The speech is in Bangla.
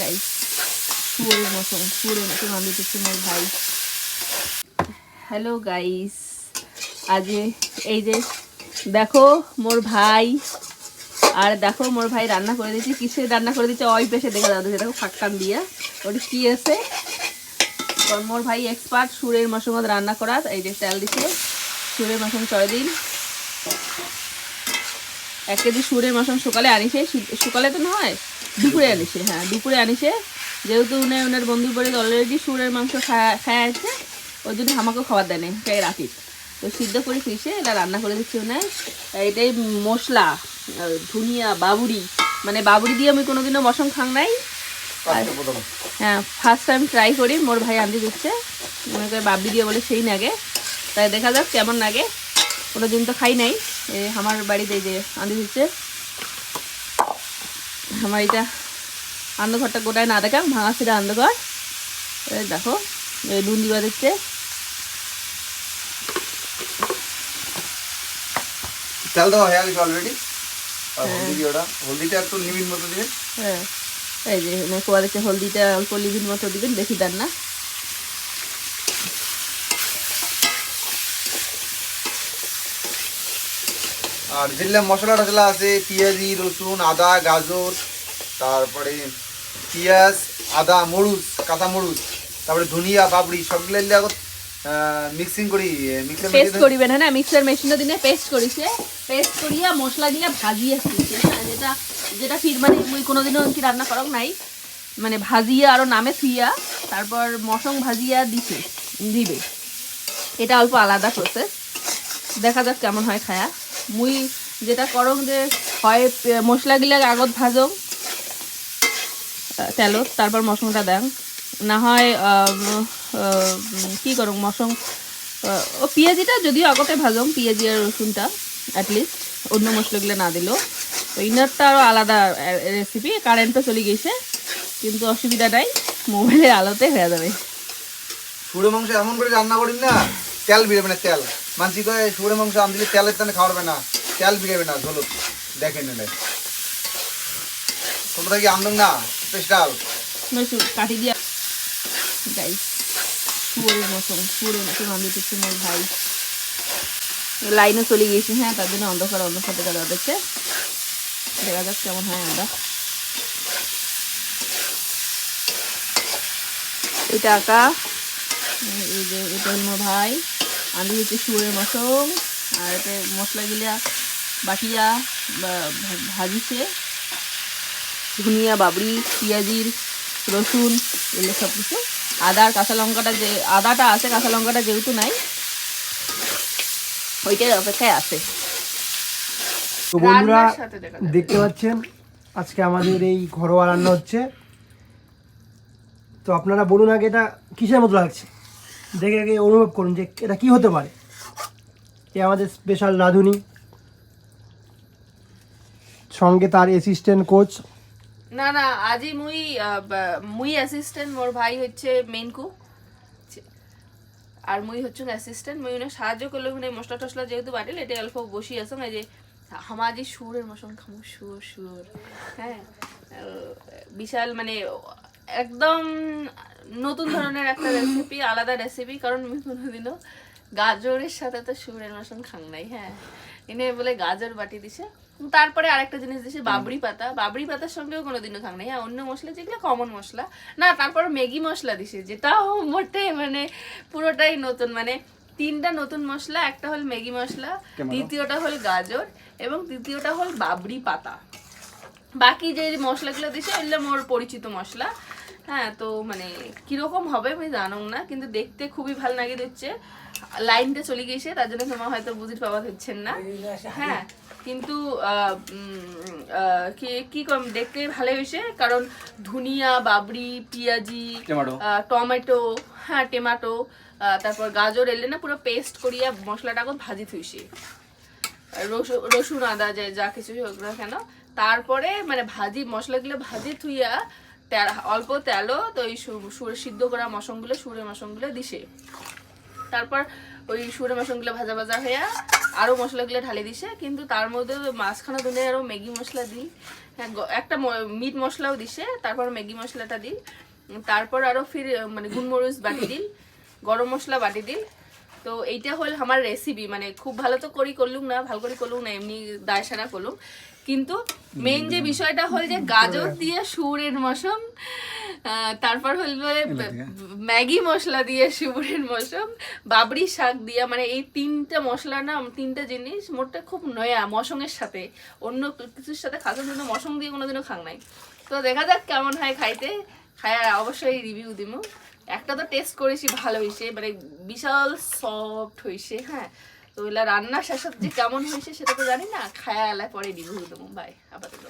গাইস শুয়োরের মতন শুয়োরের মতন আমি দিচ্ছি মোর ভাই হ্যালো গাইস আজ এই যে, দেখো মোর ভাই, আর দেখো মোর ভাই রান্না করে দিচ্ছে কিসে রান্না করে দিচ্ছে ওই পেশে দেখা যাচ্ছে দেখো ফাঁকটান দিয়া ওটা কি আছে? মোর ভাই এক্সপার্ট সুরের মশমত রান্না করার, এই যে তেল দিছে, সুরের মশম চড়ে দিন। এক কেজি সুরের মশম সকালে আনিছে সকালে তো নয় দুপুরে আনিছে হ্যাঁ দুপুরে আনিছে যেহেতু উনি ওনার বন্ধুর বাড়ি অলরেডি সুরের মাংস খায় খায় আছে ওই জন্য আমাকেও খাবার দেয় তাই রাখি তো সিদ্ধ করে ফিসে এটা রান্না করে দিচ্ছি ওনার এটাই মশলা ধুনিয়া বাবুরি। মানে বাবুরি দিয়ে আমি কোনোদিনও মশন খাং নাই। হ্যাঁ ফার্স্ট টাইম ট্রাই করি মোর ভাই আনতে দিচ্ছে। মনে করে বাবলি দিয়ে বলে সেই নাগে। তাই দেখা যাক কেমন লাগে কোনো দিন তো খাই নাই। আমার বাড়িতে যে আনতে দিচ্ছে। আমার এটা অন্ধঘরটা গোটায় না দেখা ভাঙা অন্ধঘর এই দেখো এই নুন দিবা দেওয়া হয়ে গেছে অলরেডি আর হলদি ওটা হলদিটা একটু নিবিন মতো দিয়ে হ্যাঁ। এই যে হলদিটা অল্প মতো দিবেন বেশি দেন না। আর যেগুলো মশলা টশলা আছে পেঁয়াজি রসুন আদা গাজর। তারপরে পেঁয়াজ আদা মরুচ কাঁচা মরুচ তারপরে ধনিয়া বাবড়ি সবগুলো এলে মিক্সিং করি মিক্সার পেস্ট করিবেন হ্যাঁ মিক্সার মেশিনে দিনে পেস্ট করিছে পেস্ট করিয়া মশলা দিয়া ভাজিয়া হ্যাঁ? যেটা যেটা ফির মানে মুই কোনোদিনও কি রান্না করক নাই। মানে ভাজিয়া আরও নামে থুইয়া তারপর মশং ভাজিয়া দিছে দিবে। এটা অল্প আলাদা প্রসেস দেখা যাক কেমন হয় খায়া। মুই যেটা করং যে হয় মশলাগুলা আগত ভাজং তেলত তারপর মশলাটা দেন। না হয় কি করং মশং ও পেঁয়াজিটা যদিও আগতে ভাজং পেঁয়াজি আর রসুনটা অ্যাটলিস্ট অন্য মশলাগুলো না দিলেও তো ইনারটা আরও আলাদা রেসিপি কারেন্টও চলে গেছে, কিন্তু অসুবিধা নাই মোবাইলের আলোতে হয়ে যাবে। সুরে মাংস এমন করে রান্না করি না, তেল বেরোবে না, তেল। মানসি করে সুরে মাংস আম দিলে তেলের টানে খাওয়াবে না, তেল বেরোবে না, ঝোল দেখে নিলে তোমরা কি আমদং না? লাইনে চলে গিয়েছি হ্যাঁ তার জন্য অন্ধকার অন্ধকার দেখা যাচ্ছে দেখা যাক কেমন হয় আমরা এটা আঁকা এই যে এটা ভাই আমি হচ্ছে শুয়োরের মশং আর এতে মশলাগুলা বাটিয়া বা ভাজিছে। ধনিয়া বাবরি পেঁয়াজির রসুন এগুলো সব কিছু। আদা কাঁচা লঙ্কাটা যে আদাটা আছে কাঁচা লঙ্কাটা যেহেতু নাই ওইটার অপেক্ষায় আছে। তো বন্ধুরা। দেখতে পাচ্ছেন আজকে আমাদের এই ঘরোয়া রান্না হচ্ছে। তো আপনারা বলুন আগে এটা কিসের মতো লাগছে? দেখে আগে অনুভব করুন যে এটা কি হতে পারে। এ আমাদের স্পেশাল রাঁধুনি। সঙ্গে তার অ্যাসিস্ট্যান্ট কোচ না না আজই মুই মুই অ্যাসিস্ট্যান্ট মোর ভাই হচ্ছে মেন কুক আর মুই হচ্ছে অ্যাসিস্ট্যান্ট মুই উনি সাহায্য করলে মানে মশলা টসলা যেহেতু বাটিল এটা অল্প বসি আছে, এই যে হামাজি সুরের মশন খামু, সুর সুর হ্যাঁ বিশাল মানে একদম নতুন ধরনের একটা রেসিপি আলাদা রেসিপি কারণ আমি কোনোদিনও গাজরের সাথে তো সুরের মশন খাং নাই হ্যাঁ। এনে বলে গাজর বাটি দিছে। তারপরে আরেকটা জিনিস দিছে বাবরি পাতা। বাবরি পাতার সঙ্গেও কোনোদিনও খাং নাই। হ্যাঁ অন্য মশলা যেগুলো কমন মশলা। না তারপর ম্যাগি মশলা দিছে যেটাও মোটে মানে পুরোটাই নতুন। মানে তিনটা নতুন মশলা একটা হল ম্যাগি মশলা দ্বিতীয়টা হল গাজর এবং তৃতীয়টা হল বাবরি পাতা। বাকি যে মশলাগুলো দিছে ওগুলো মোর পরিচিত মশলা। হ্যাঁ তো মানে কীরকম হবে আমি জানো না কিন্তু দেখতে খুবই ভালো লাগে দিচ্ছে লাইনটা চলে গেছে তার জন্য তোমার হয়তো বুঝতে পাওয়া হচ্ছেন না। হ্যাঁ কিন্তু কি কি কম দেখতে ভালো হয়েছে কারণ ধনিয়া বাবরি পেঁয়াজি আহ, টমেটো হ্যাঁ টমেটো আহ, তারপর গাজর এলে না পুরো পেস্ট করিয়া মশলাটা এখন ভাজি থুইছি। রসুন রসুন আদা যে যা কিছু হোক না কেন তারপরে মানে ভাজি মশলাগুলো ভাজি থুইয়া অল্প তেলও তো সুরে, সিদ্ধ করা মশনগুলো সুরে মশনগুলো দিছে। তারপর ওই সুরে মশনগুলো ভাজা ভাজা হইয়া আরও মশলাগুলো ঢালে দিছে, কিন্তু তার মধ্যে মাঝখানে দিনে আরও ম্যাগি মশলা দিই। হ্যাঁ একটা মিট মশলাও দিছে, তারপর ম্যাগি মশলাটা দিই। তারপর আরও ফির মানে গুলমরিচ বাটি দিল গরম মশলা বাটি দিল তো এইটা হল আমার রেসিপি মানে খুব ভালো তো করি করলুম না ভালো করে করলুম না এমনি দায় সারা করলুম। কিন্তু মেন যে বিষয়টা হল যে গাজর দিয়ে সুরের মশম তারপর হল ম্যাগি মশলা দিয়ে সুরের মশম বাবরি শাক দিয়া মানে এই তিনটা মশলা না তিনটা জিনিস মোটটা খুব নয়া মশঙের সাথে। অন্য কিছুর সাথে খাওয়ার জন্য মশং দিয়ে কোনোদিনও খাং নাই। তো দেখা যাক কেমন হয় খাইতে। খায় অবশ্যই রিভিউ দিব একটা তো টেস্ট করেছি ভালো হয়েছে মানে বিশাল সফট হয়েছে হ্যাঁ। তো ওইলা রান্না শেষ যে কেমন হয়েছে সেটা তো জানি না, খায়া এলায় পরে রিভিউ দেবো বাই আপাতত।